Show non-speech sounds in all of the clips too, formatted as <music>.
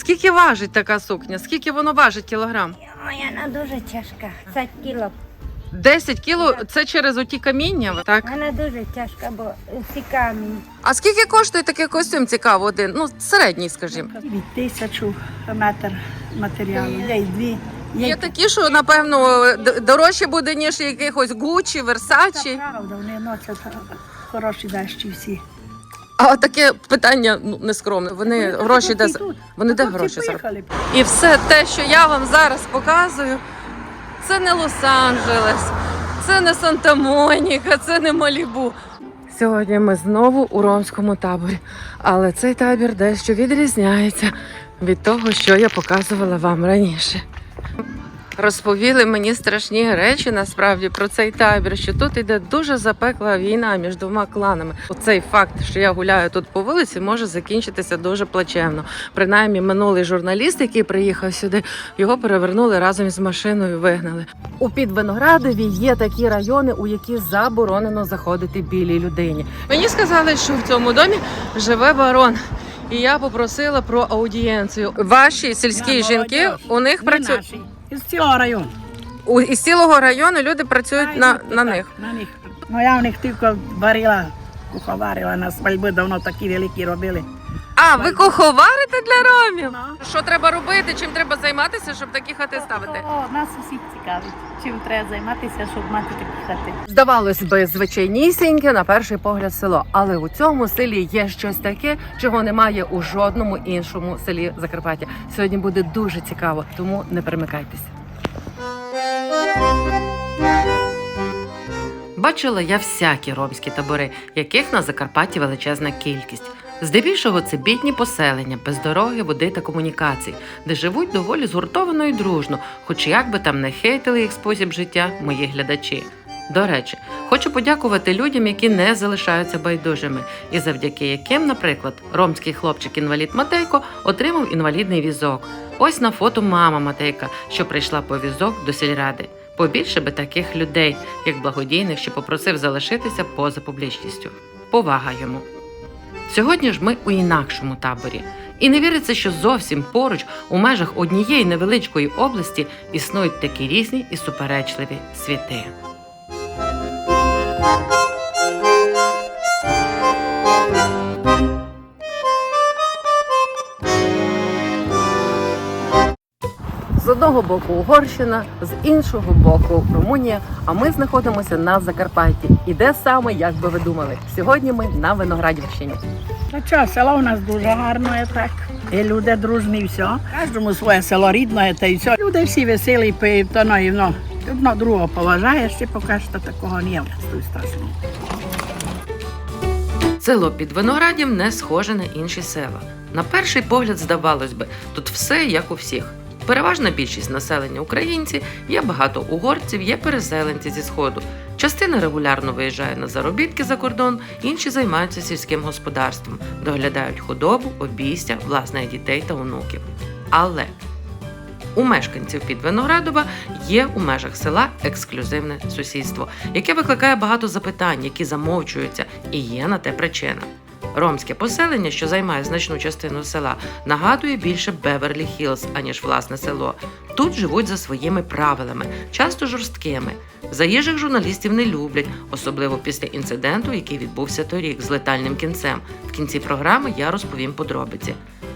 Скільки важить така сукня? Скільки воно важить кілограм? Ой, вона дуже тяжка. 10 кіло. 10 кіло це через оті каміння. Так. Вона дуже тяжка, бо всі камінь. А скільки коштує такий костюм цікаво один? Ну, середній, скажімо. Від тисячу метр матеріалу. Є й дві. Є такі, що напевно д- дорожче буде, ніж якихось Гуччі, Версачі. Це правда, вони носять хороші дещі всі. А таке питання ну нескромне. Вони гроші де вони де гроші заробляють? заробляють? І все те, що я вам зараз показую, це не Лос-Анджелес, це не Санта-Моніка, це не Малібу. Сьогодні ми знову у ромському таборі, але цей табір дещо відрізняється від того, що я показувала вам раніше. Розповіли мені страшні речі насправді про цей табір, що тут іде дуже запекла війна між двома кланами. Оцей факт, що я гуляю тут по вулиці, може закінчитися дуже плачевно. Принаймні, минулий журналіст, який приїхав сюди, його перевернули разом з машиною. Вигнали. У Підвиноградові є такі райони, у які заборонено заходити білій людині. Мені сказали, що в цьому домі живе барон. І я попросила про аудієнцію. Ваші сільські жінки у них працюють. Із цілого району. у із цілого району. Люди працюють на, на них. На них. Ну я в них тільки варила, куховарила, на свальби давно такі великі робили. А ви куховарите для ромів? Ну. Що треба робити? Чим треба займатися, щоб такі хати ставити? О, нас усіх цікавить. Чим треба займатися, щоб мати такі хати. Здавалось би, звичайнісіньке на перший погляд село, але у цьому селі є щось таке, чого немає у жодному іншому селі Закарпаття. Сьогодні буде дуже цікаво, тому не перемикайтеся. Бачила я всякі ромські табори, яких на Закарпатті величезна кількість. Здебільшого це бідні поселення, без дороги, води та комунікацій, де живуть доволі згуртовано і дружно, хоч як би там не хейтили їх спосіб життя мої глядачі. До речі, хочу подякувати людям, які не залишаються байдужими, і завдяки яким, наприклад, ромський хлопчик-інвалід Матейко отримав інвалідний візок. Ось на фото мама Матейка, що прийшла по візок до сільради. Побільше би таких людей, як благодійних, що попросив залишитися поза публічністю. Повага йому. Сьогодні ж ми у інакшому таборі. І не віриться, що зовсім поруч, у межах однієї невеличкої області, існують такі різні і суперечливі світи. Одного боку Угорщина, з іншого боку Румунія. А ми знаходимося на Закарпатті. І де саме, як би ви думали? Сьогодні ми на Виноградівщині. Ну що, село у нас дуже гарне так. І люди дружні, і все. Кожному своє село рідне, та і все. Люди всі веселі, то ну, і, одно другого поважаєш, і поки що такого немає. Тут страшно. Село під Виноградів не схоже на інші села. На перший погляд, здавалось би, тут все як у всіх. Переважна більшість населення українці, є багато угорців, є переселенці зі сходу. Частина регулярно виїжджає на заробітки за кордон, інші займаються сільським господарством, доглядають худобу, обійстя, власних дітей та онуків. Але у мешканців під Виноградова є у межах села ексклюзивне сусідство, яке викликає багато запитань, які замовчуються, і є на те причина. Ромське поселення, що займає значну частину села, нагадує більше Беверлі Хілз, аніж власне село. Тут живуть за своїми правилами, часто жорсткими. Заїжджих журналістів не люблять, особливо після інциденту, який відбувся торік з летальним кінцем. В кінці програми я розповім подробиці.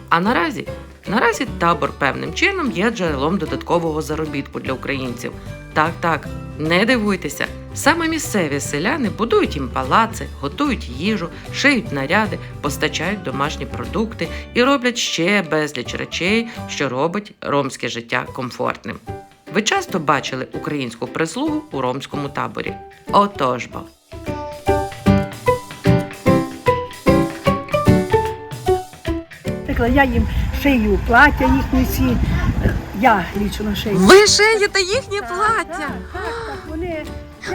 А наразі Наразі табор певним чином є джерелом додаткового заробітку для українців. Так, так, не дивуйтеся. Саме місцеві селяни будують їм палаци, готують їжу, шиють наряди, постачають домашні продукти і роблять ще безліч речей, що робить ромське життя комфортним. Ви часто бачили українську прислугу у ромському таборі. Отож бо. Наприклад, я їм шию плаття їхні всі. Я лічно шию. Ви шиєте їхні плаття. Так, так, вони.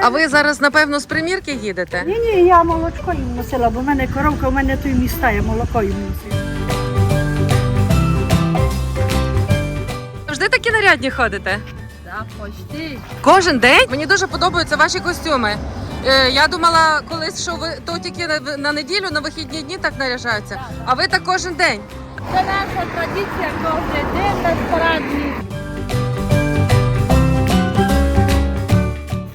А ви зараз, напевно, з примірки їдете? Ні, ні, я молочко їм носила, бо в мене коровка, в мене той міста, я молоко їм носила. Завжди такі нарядні ходите? Так, почти. Кожен день? Мені дуже подобаються ваші костюми. Е, я думала колись, що ви то тільки на, на неділю, на вихідні дні так наряжаються. А ви так кожен день. Це наша традиція кожен день на парадні.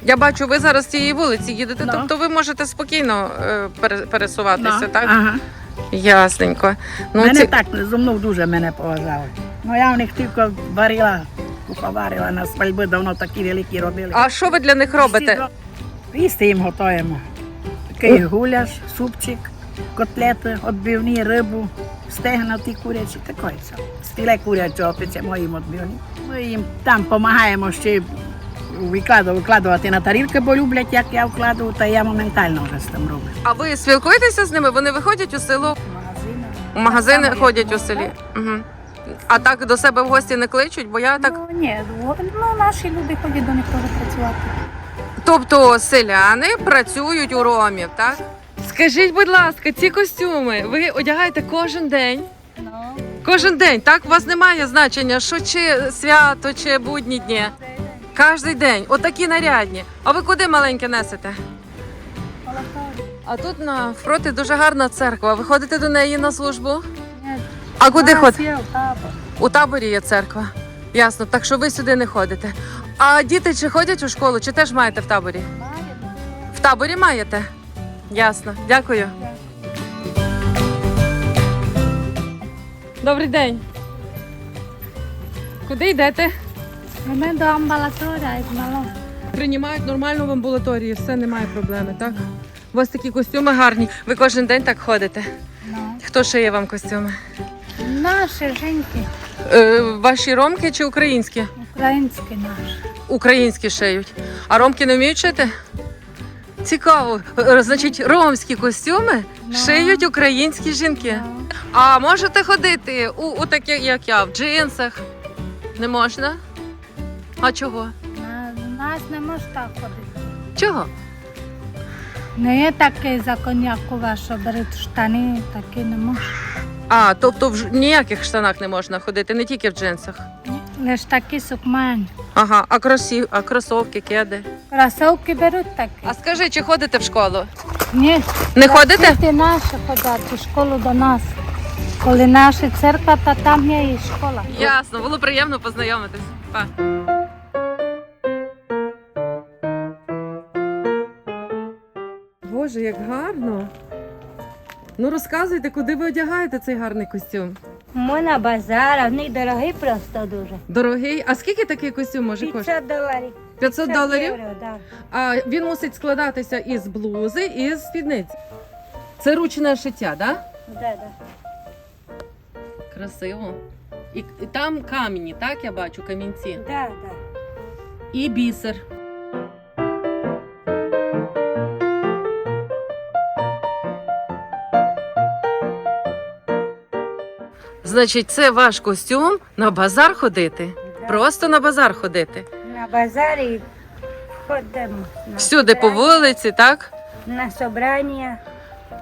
Я бачу, ви зараз з цієї вулиці їдете, Ну. тобто ви можете спокійно е, пере- пересуватися, так? Ага. Ясненько. Ну, мене ці... так зо мною дуже мене поважали. Ну я в них тільки варила, куховарила на свадьби, давно такі великі робили. А що ви для них робите? Їсти їм готуємо. Такий гуляш, супчик, котлети, відбивні, рибу, стегна ті курячі, таке все. Стіле курячого печемо їм відбивні. Ми їм там допомагаємо ще викладувати на тарілки, бо люблять, як я вкладу, та я моментально вже з тим роблю. А ви спілкуєтеся з ними? Вони виходять у село, у магазини Там ходять у селі. Угу. А так до себе в гості не кличуть, бо я так. Ну, ні, ну, наші люди ходять до них теж працювати. Тобто селяни працюють у ромів, так? Скажіть, будь ласка, ці костюми ви одягаєте кожен день? Ну, Кожен день, так? У вас немає значення, що чи свято, чи будні дні. Кожен день, отакі нарядні. А ви куди маленьке несете? А тут навпроти дуже гарна церква. Ви ходите до неї на службу? Ні. А куди ходите? У таборі є церква. Ясно, так що ви сюди не ходите. А діти чи ходять у школу, чи теж маєте в таборі? В таборі маєте? Ясно, дякую. Добрий день. Куди йдете? Ми до амбулаторія з мало. Приймають нормально в амбулаторії, все немає проблеми, так? У вас такі костюми гарні. Ви кожен день так ходите. Ну. Хто шиє вам костюми? Наші жінки, Е, ваші ромки чи українські? українські наші. Українські шиють. А ромки не вміють шити? Цікаво. Е, Значить, ромські костюми Ну. шиють українські жінки. А можете ходити у, у таких, як я, в джинсах? Не можна? А чого? На, нас не може так ходити. Чого? Не є такий закон, як у вас, що беруть штани, такі не може. А, тобто в ніяких штанах не можна ходити, не тільки в джинсах. Лише такі сукмані. Ага, а кросів, а кросовки, кеди. Кросовки беруть такі. А скажи, чи ходите в школу? Ні, Не ходите? Діти наші ходять у школу до нас. Коли наша церква, то там є і школа. Ясно, було приємно познайомитись. Па. Боже, як гарно. Ну розказуйте, куди ви одягаєте цей гарний костюм? Ми на базар, а в них дорогий просто дуже. Дорогий. А скільки такий костюм може коштувати? 500 доларів. 500 доларів? євро, да. А він мусить складатися із блузи і з спідниці. Це ручне шиття, так? Да? Да, да. Красиво. І, і там камені, так я бачу, камінці. Да, да. І бісер. Значить, це ваш костюм на базар ходити. Просто на базар ходити. На базарі ходимо. На Всюди по собрання, вулиці, так? На собрання.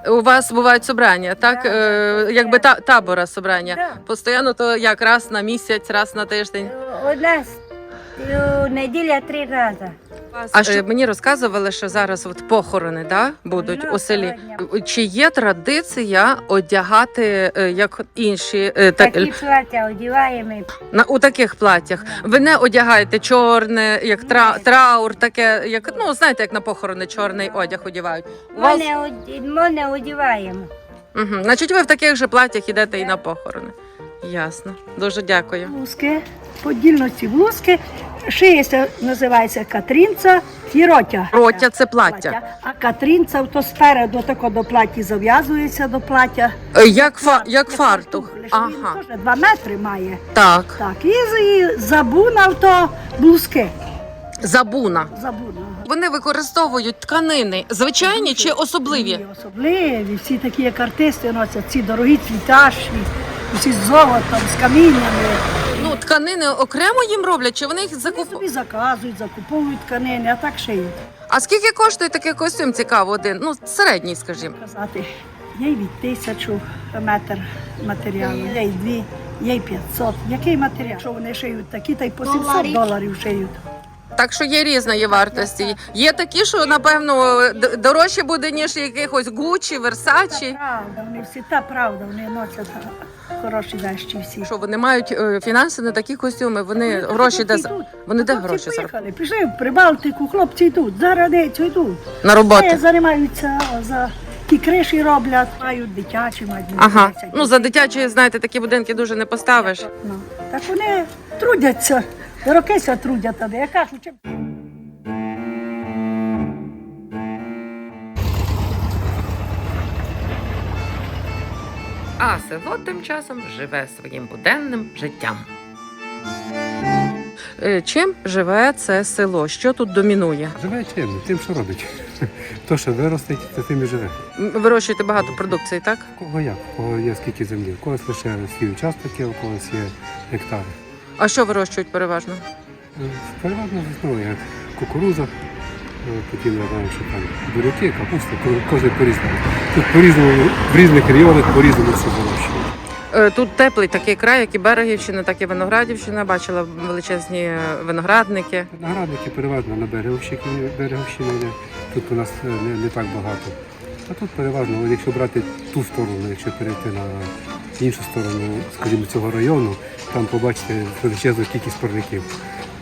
У вас бувають собрання, так? Да, Е, якби та, табора собрання. Да. Постійно то як раз на місяць, раз на тиждень. У нас е, неділя три рази. А що мені розказували, що зараз от похорони да, будуть Ну, у селі. Чи є традиція одягати е, як інші е, та- Такі плаття одягаємо. на у таких платтях? Ви не одягаєте чорне, як тра, Ні. траур, таке, як ну знаєте, як на похорони чорний одяг одягають. У Ми вас не, ми не одягаємо. угу. значить, ви в таких же платтях йдете і на похорони. Ясно, дуже дякую. Блузки, по дільності блузки. Шиється, називається Катрінця і ротя. Ротя це плаття. А Катрінця то спереду тако до платі зав'язується до плаття. Е, Як фа як фартух. Ага, Він теж два метри має. так. Так, і, і забунав то блузки. Забуна. Забунав. Вони використовують тканини звичайні чи особливі? Особливі, всі такі, як артисти носять, ці дорогі цвіташні, всі з золотом, з каміннями. Ну, тканини окремо їм роблять, чи вони їх Вони закуп... собі заказують, закуповують тканини, а так шиють. А скільки коштує такий костюм цікаво один? Ну, середній, скажімо. казати. Є й від тисячу метр матеріалу, є й дві, є й 500. Який матеріал? Що вони шиють такі, та й по 700 доларів шиють. Так що є різної вартості. Є такі, що напевно д- дорожче буде, ніж якихось Гуччі, Версачі. Правда, вони всі, та правда, вони носять хороші вещі всі. Що вони мають е, фінанси на такі костюми, вони гроші де йдуть. вони де Хлопці гроші заробляють? поїхали, пішли в Прибалтику, хлопці йдуть, за радицю йдуть. на Е, роботу. Займаються за ті криші роблять, мають дитячі, мають Ага. дитячі. Ну за дитячі, знаєте, такі будинки дуже не поставиш. Ну, Так вони трудяться, рокися трудять, але я кажу, чим А село тим часом живе своїм буденним життям. Е, Чим живе це село? Що тут домінує? Живе чим? Тим, що робить. <laughs> То, що виростить, то тим і живе. Вирощуєте багато продукції, так? Кого як? Кого є скільки землі? У когось лише свій участок у когось є гектари. А що вирощують переважно? Е, Переважно як кукуруза, е, потім я знаю, що там буряки, капуста, ко- кожен по-різному. Тут по-різному, в різних регіонах по-різному все вирощують. Е, Тут теплий такий край, як і Берегівщина, так і Виноградівщина. Бачила величезні е, виноградники. Переважно на Береговщині, Береговщині. Тут у нас не, не так багато. А тут переважно, якщо брати ту сторону, якщо перейти на іншу сторону, скажімо, цього району, там побачите величезну кількість парників.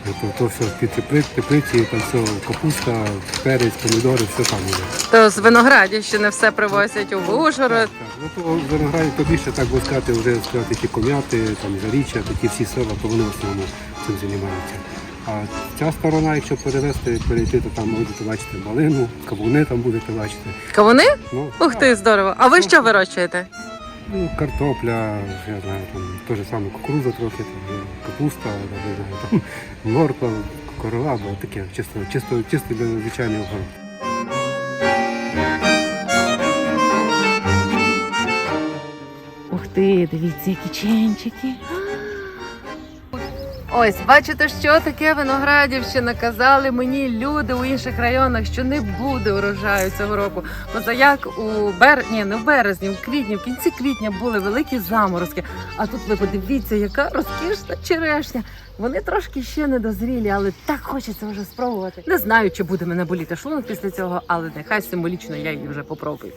То, то все під теплиці, там все капуста, перець, помідори, все там є. То з Виноградівщини все привозять у Ужгород. Так, ну то Винограді то більше так би сказати, вже сказати ті ком'яти, там заріччя, такі всі села, то вони в основному цим займаються. А ця сторона, якщо перевести, перейти, то там будете бачити малину, кавуни там будете бачити. Кавуни? Ну, Ух ти, здорово. А ви що вирощуєте? Ну, картопля, я знаю, там те ж саме кукуруза трохи, там, капуста, там, я знаю, там, <laughs> морква, корова, бо таке чисто, чисто, чисто для звичайного огород. Ух ти, дивіться, які ченчики. Ось, бачите, що таке Виноградівщина. Казали мені люди у інших районах, що не буде урожаю цього року. Позаяк у бер... Ні, не в березні, в квітні, в кінці квітня були великі заморозки. А тут ви подивіться, яка розкішна черешня. Вони трошки ще не дозрілі, але так хочеться вже спробувати. Не знаю, чи буде мене боліти шлунок після цього, але нехай символічно я її вже попробую.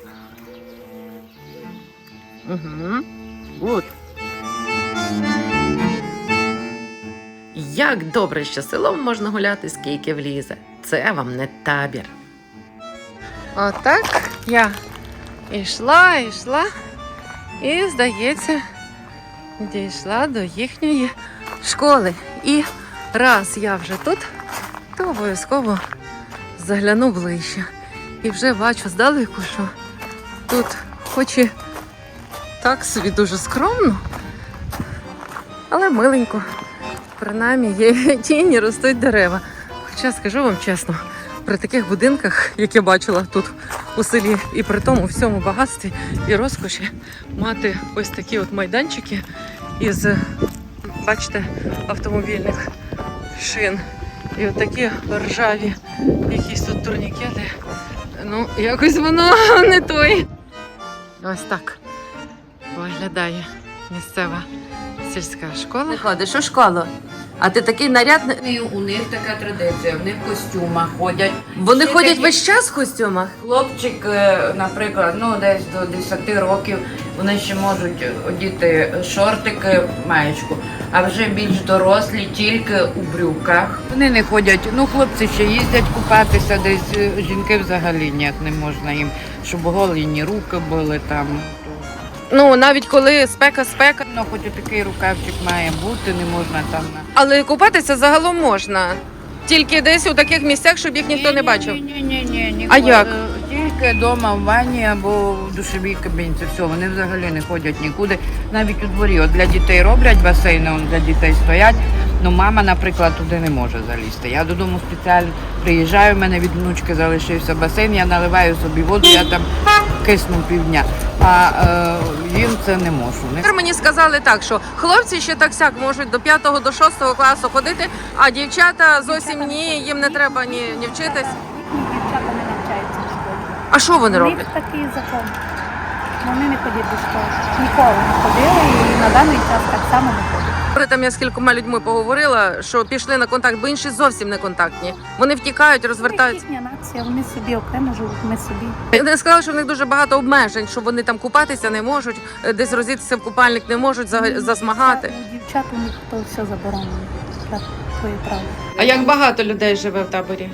Угу. Гуд. Як добре, що селом можна гуляти, скільки влізе. Це вам не табір. Отак я йшла, йшла, і, здається, дійшла до їхньої школи. І раз я вже тут, то обов'язково загляну ближче. І вже бачу здалеку, що тут хоч і так собі дуже скромно, але миленько. Принаймні є <laughs> тіні, ростуть дерева. Хоча скажу вам чесно, при таких будинках, як я бачила тут у селі, і при тому всьому багатстві і розкоші, мати ось такі от майданчики із, бачите, автомобільних шин. І от такі ржаві якісь тут турнікети. Ну, якось воно <laughs> не той. Ось так виглядає місцева сільська школа. Не ходиш у школу. А ти такий нарядний. У них така традиція, в них в костюмах ходять. Вони Всі ходять такі- весь час в костюмах. Хлопчик, е, наприклад, ну десь до 10 років вони ще можуть одіти шортики, маєчку, а вже більш дорослі тільки у брюках. Вони не ходять. Ну, хлопці ще їздять купатися, десь е, жінки взагалі ніяк не можна їм, щоб голені руки були там. Ну навіть коли спека, спека. Ну, хоч такий рукавчик має бути, не можна там. Але купатися загалом можна. Тільки десь у таких місцях, щоб їх ніхто не бачив. Ні, ні, ні, ні. А як? Тільки вдома в ванні або в душовій кабінці. Все, вони взагалі не ходять нікуди. Навіть у дворі. От для дітей роблять басейни, он для дітей стоять. Ну, мама, наприклад, туди не може залізти. Я додому спеціально приїжджаю, в мене від внучки залишився басейн, я наливаю собі воду, я там кисну півдня. А е, їм це не можу. Тепер мені сказали так, що хлопці ще так сяк можуть до 5 до 6 класу ходити, а дівчата зовсім ні, їм не треба ні, ні вчитись. Їхні дівчата не навчаються в школі. А що вони У роблять? них такий закон. Вони не ходять до школи. Ніколи не ходили і на даний час так само не ходять. Там я з кількома людьми поговорила, що пішли на контакт, бо інші зовсім не контактні. Вони втікають, розвертаються. Їхня нація, вони собі окремо живуть, ми собі. Вони сказали, що в них дуже багато обмежень, що вони там купатися не можуть, е, десь розітися в купальник не можуть за- засмагати. Дівчат у них то все заборонено. Твоє право. А як багато людей живе в таборі?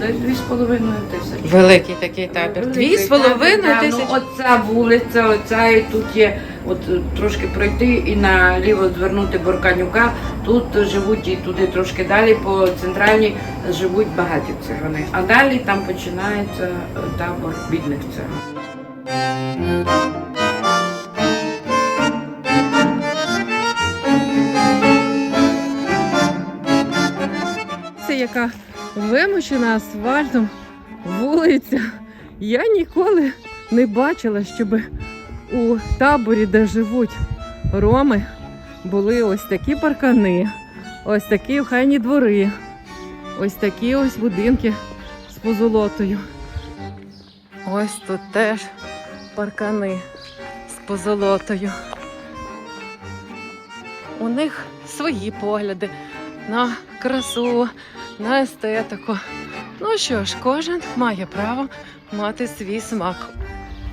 Десь дві з половиною тисячі. Великий такий табір. Дві з половиною Да, тисячі. Ну, оця вулиця, оця і тут є от е, трошки пройти і наліво звернути Борканюка. Тут живуть і туди трошки далі по центральній живуть багаті цигани. А далі там починається е, табор бідних циган. Це яка вимощена асфальтом вулиця. Я ніколи не бачила, щоб у таборі, де живуть роми, були ось такі паркани, ось такі охайні двори, ось такі ось будинки з позолотою. Ось тут теж паркани з позолотою. У них свої погляди на красу, на естетику. Ну що ж, кожен має право мати свій смак.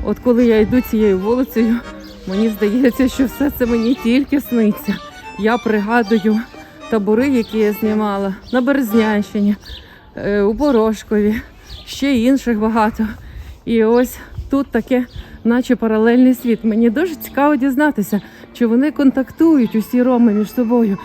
От коли я йду цією вулицею, мені здається, що все це мені тільки сниться. Я пригадую табори, які я знімала на Березнянщині, е, у Порошкові, ще інших багато. І ось тут таке, наче паралельний світ. Мені дуже цікаво дізнатися, чи вони контактують усі роми між собою.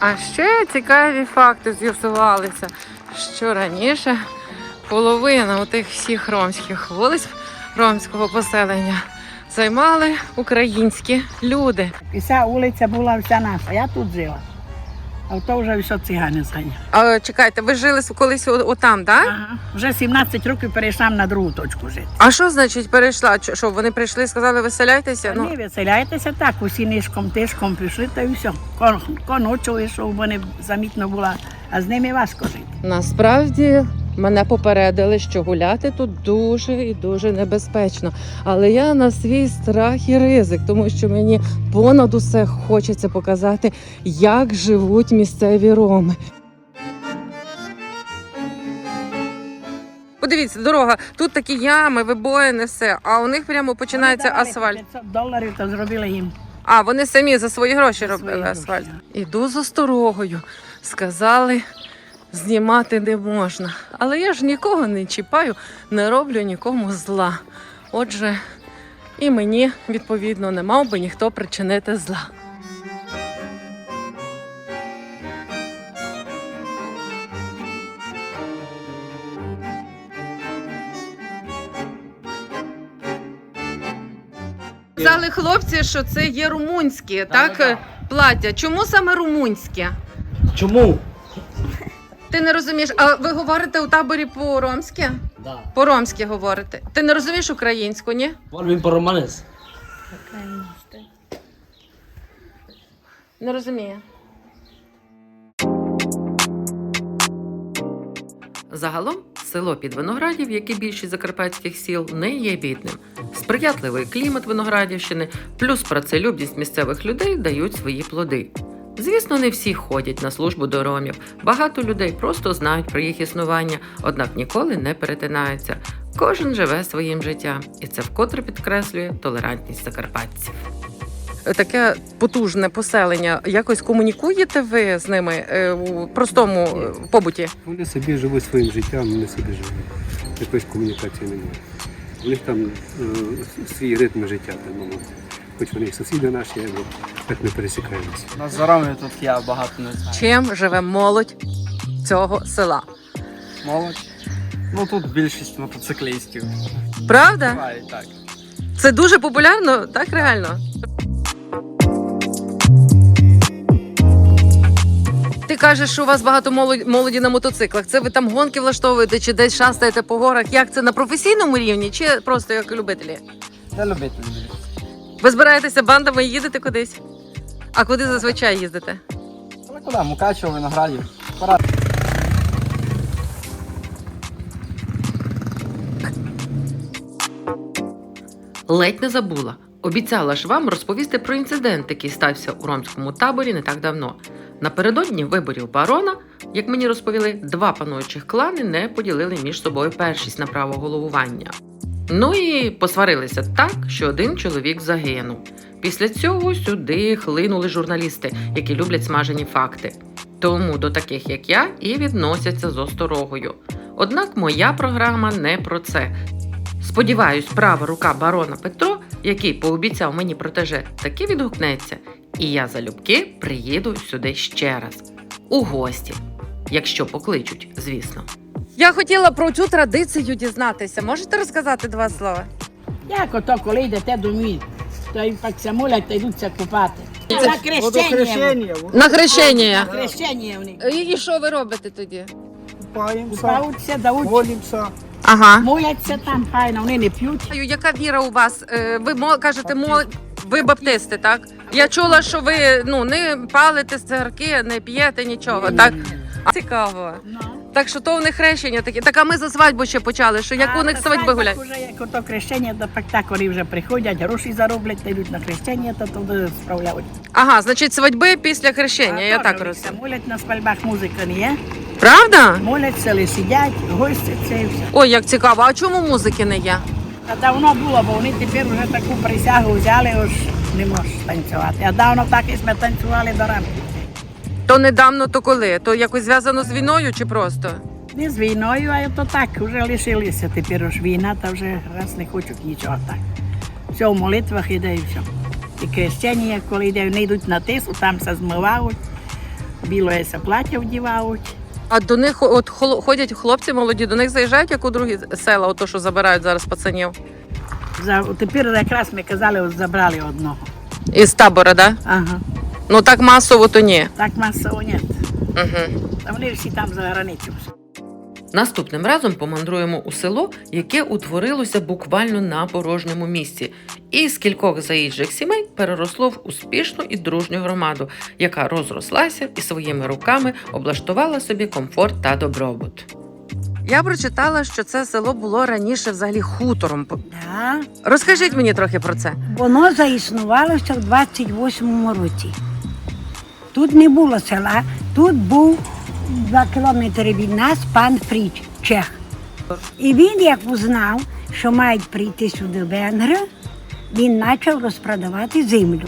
А ще цікаві факти з'ясувалися, що раніше половина тих всіх ромських вулиць ромського поселення займали українські люди. І ця вулиця була вся наша, я тут жила. А то вже все цигани зганяли. А, чекайте, ви жили колись о- отам, так? Ага. Вже 17 років перейшла на другу точку жити. А що значить перейшла? Чо- Що вони прийшли і сказали, виселяйтеся? Ну, Ні, виселяйтеся так, усі нишком тишком пішли, та й все. Кон, коночу вийшов, бо не замітно була, а з ними важко жити. Насправді мене попередили, що гуляти тут дуже і дуже небезпечно. Але я на свій страх і ризик, тому що мені понад усе хочеться показати, як живуть місцеві роми. Подивіться, дорога, тут такі ями, вибоїни, все. А у них прямо починається Вони давали асфальт. 500 доларів, то зробили їм. А, вони самі за свої гроші За робили свої асфальт. Іду з осторогою. Сказали, знімати не можна. Але я ж нікого не чіпаю, не роблю нікому зла. Отже, і мені, відповідно, не мав би ніхто причинити зла. Казали хлопці, що це є румунське, так? Плаття. Чому саме румунське? Чому? Ти не розумієш, а ви говорите у таборі по-ромськи? Да. По-ромськи говорите. Ти не розумієш українську, ні? Vorbim по romanes. Не розуміє. Загалом село під Виноградів, як і більшість закарпатських сіл, не є бідним. Сприятливий клімат Виноградівщини плюс працелюбність місцевих людей дають свої плоди. Звісно, не всі ходять на службу до ромів. Багато людей просто знають про їх існування, однак ніколи не перетинаються. Кожен живе своїм життям, і це вкотре підкреслює толерантність закарпатців. Таке потужне поселення. Якось комунікуєте ви з ними е, у простому е, побуті? Вони собі живуть своїм життям, вони собі живуть. Якоїсь комунікації немає. У них там е, свій ритм життя, так мовити. Хоч вони і сусіди наші, але так не пересікаємося. Нас за тут я багато не знаю. Чим живе молодь цього села? Молодь. Ну тут більшість мотоциклістів. Правда? Буває так. Це дуже популярно, так реально. Ти кажеш, що у вас багато молоді, молоді на мотоциклах. Це ви там гонки влаштовуєте чи десь шастаєте по горах? Як це на професійному рівні, чи просто як любителі? Та любителі. Ви збираєтеся бандами і їдете кудись? А куди зазвичай їздите? Але куди? Мукачево, Виноградів. Ледь не забула. Обіцяла ж вам розповісти про інцидент, який стався у ромському таборі не так давно. Напередодні виборів барона, як мені розповіли, два пануючих клани не поділили між собою першість на право головування. Ну і посварилися так, що один чоловік загинув. Після цього сюди хлинули журналісти, які люблять смажені факти. Тому до таких, як я, і відносяться з осторогою. Однак моя програма не про це. Сподіваюсь, права рука барона Петро, який пообіцяв мені протеже, таки відгукнеться, і я залюбки приїду сюди ще раз. У гості, якщо покличуть, звісно. Я хотіла про цю традицію дізнатися. Можете розказати два слова? Як ото, коли йдете до мій, то й так се молять та йдуться купати. На хрещення. На хрещення. На хрещення вони. І, і що ви робите тоді? Купаються, дають, Ага. моляться там, файно, вони не п'ють. Яка віра у вас? Е, Ви мо- кажете, мо... ви баптисти, так? Я чула, що ви ну не палите цигарки, не п'єте нічого, так? Цікаво. Ну. Так що то в них хрещення таке. Так а ми за свадьбу ще почали. Що як у них свадьби гулять? Уже як ото хрещення, то так так вони вже приходять, гроші зароблять, та йдуть на хрещення, то туди справляють. Ага, значить, свадьби після хрещення. Я так розумію. Молять на свадьбах музика не є. Правда? Моляться, але сидять, гостяться і все. Ой, як цікаво. А чому музики не є? А давно було, бо вони тепер вже таку присягу взяли, ось не можеш танцювати. А давно так і ми танцювали до ранку. То недавно, то коли? То якось зв'язано з війною чи просто? Не з війною, а то так, вже лишилися. Тепер ж війна, та вже раз не хочуть нічого так. Все в молитвах іде і все. І хрещення, коли йде, не йдуть на тису, там се змивають, біле плаття вдівають. А до них от ходять хлопці молоді, до них заїжджають як у другі села, ото що забирають зараз пацанів. За, тепер якраз ми казали, забрали одного. Із табора, да? Ага. Ну так масово то ні. Так масово нет. Угу. А вони всі там за границю. Наступним разом помандруємо у село, яке утворилося буквально на порожньому місці, і з кількох заїжджих сімей переросло в успішну і дружню громаду, яка розрослася і своїми руками облаштувала собі комфорт та добробут. Я прочитала, що це село було раніше взагалі хутором. Да. Розкажіть мені трохи про це. Воно заіснувало ще в 28-му році. Тут не було села, тут був два кілометри від нас пан Фріч, Чех. І він, як узнав, що мають прийти сюди венгри, він почав розпродавати землю.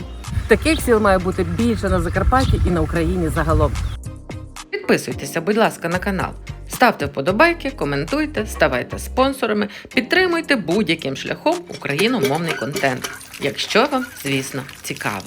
Таких сіл має бути більше на Закарпатті і на Україні загалом. Підписуйтеся, будь ласка, на канал. Ставте вподобайки, коментуйте, ставайте спонсорами, підтримуйте будь-яким шляхом україномовний контент, якщо вам, звісно, цікаво.